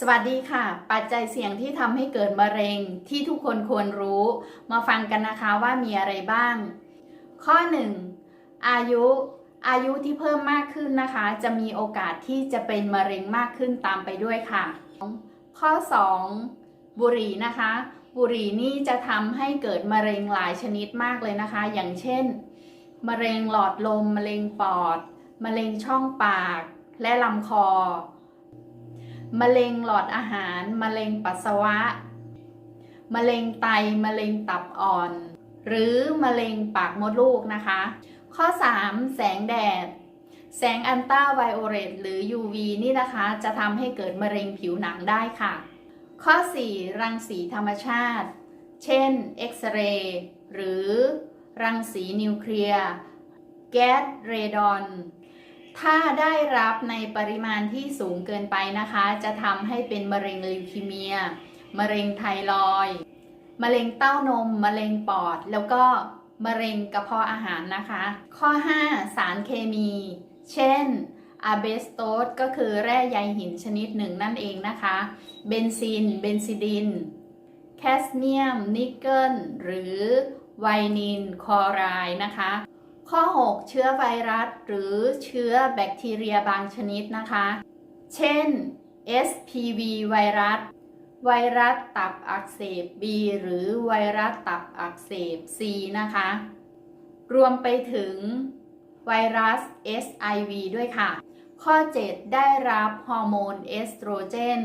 สวัสดีค่ะ ปัจจัยเสี่ยงที่ทำให้เกิดมะเร็งที่ทุกคนควรรู้ มาฟังกันนะคะว่ามีอะไรบ้าง ข้อ 1. อายุ อายุที่เพิ่มมากขึ้นนะคะ จะมีโอกาสที่จะเป็นมะเร็งมากขึ้นตามไปด้วยค่ะ ข้อ 2. บุหรี่นะคะ บุหรี่นี่จะทำให้เกิดมะเร็งหลายชนิดมากเลยนะคะ อย่างเช่น มะเร็งหลอดลม มะเร็งปอด มะเร็งช่องปาก และลำคอ มะเร็งหลอดอาหาร มะเร็งปัสสาวะ มะเร็งไต มะเร็งตับอ่อน หรือมะเร็งปากมดลูกนะคะ ข้อ 3. แสงแดด แสงอันต้าไวโอเลตหรือ UV นี่นะคะ จะทำให้เกิดมะเร็งผิวหนังได้ค่ะ ข้อ 4. รังสีธรรมชาติ เช่น เอ็กซเรย์หรือรังสีนิวเคลียร์ แก๊สเรดอน ถ้าได้รับในปริมาณที่สูงเกินไปนะคะ จะทำให้เป็นมะเร็งลิวคีเมีย มะเร็งไทรอยมะเร็งเต้านม มะเร็งปอด แล้วก็มะเร็งกระเพาะอาหารนะคะ ข้อ 5 สารเคมี เช่นอะเบสโตสก็คือแร่ใยหินชนิดหนึ่งนั่นเองนะคะ เบนซิน เบนซิดิน แคสเมียม นิกเกิล หรือไวนิน คอรด์นะคะ ข้อ 6 เชื้อไวรัส หรือเชื้อแบคทีเรียบางชนิดนะคะ เช่น SPV ไวรัส ไวรัสตับอักเสบ B หรือไวรัสตับอักเสบ C นะคะ รวมไปถึงไวรัส SIV ด้วยค่ะ ข้อ 7 ได้รับฮอร์โมนเอสโตรเจน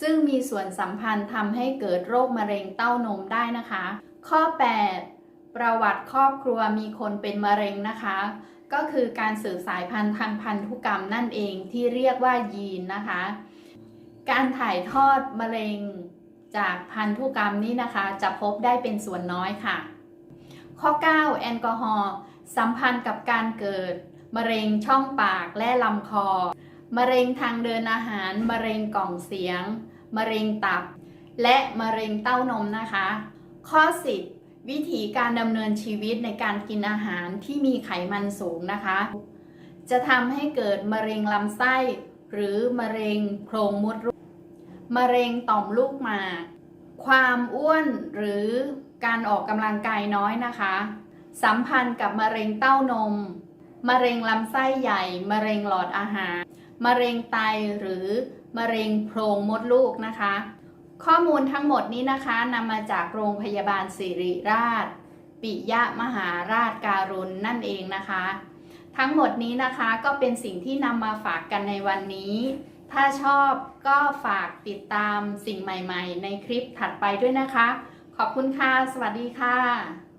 ซึ่งมีส่วนสัมพันธ์ทำให้เกิดโรคมะเร็งเต้านมได้นะคะ ข้อ 8 ประวัติครอบครัวมีคนเป็นมะเร็งนะคะ ก็คือการสื่อสายพันธุ์ทางพันธุกรรมนั่นเองที่เรียกว่ายีนนะคะ การถ่ายทอดมะเร็งจากพันธุกรรมนี้นะคะ จะพบได้เป็นส่วนน้อยค่ะ ข้อ 9 แอลกอฮอล์สัมพันธ์กับการเกิด มะเร็งช่องปากและลำคอ มะเร็งทางเดินอาหาร มะเร็งกล่องเสียง มะเร็งตับ และมะเร็งเต้านมนะคะ ข้อ 10 วิธีการดำเนินชีวิตในการกินอาหารที่มีไขมันสูงนะคะ จะทำให้เกิดมะเร็งลำไส้ หรือมะเร็งโพรงมดลูกมะเร็งต่อมลูกหมากความอ้วนหรือการออกกำลังกายน้อยนะคะ สัมพันธ์กับมะเร็งเต้านม มะเร็งลำไส้ใหญ่ มะเร็งหลอดอาหาร มะเร็งไตหรือมะเร็งโพรงมดลูกนะคะ ข้อมูลทั้งหมดนี้นะคะนำมาจากโรงพยาบาลสิริราช ปิยะมหาราชการุณนั่นเองนะคะ ทั้งหมดนี้นะคะก็เป็นสิ่งที่นำมาฝากกันในวันนี้ ถ้าชอบก็ฝากติดตามสิ่งใหม่ ๆ ในคลิปถัดไปด้วยนะคะ ขอบคุณค่ะ สวัสดีค่ะ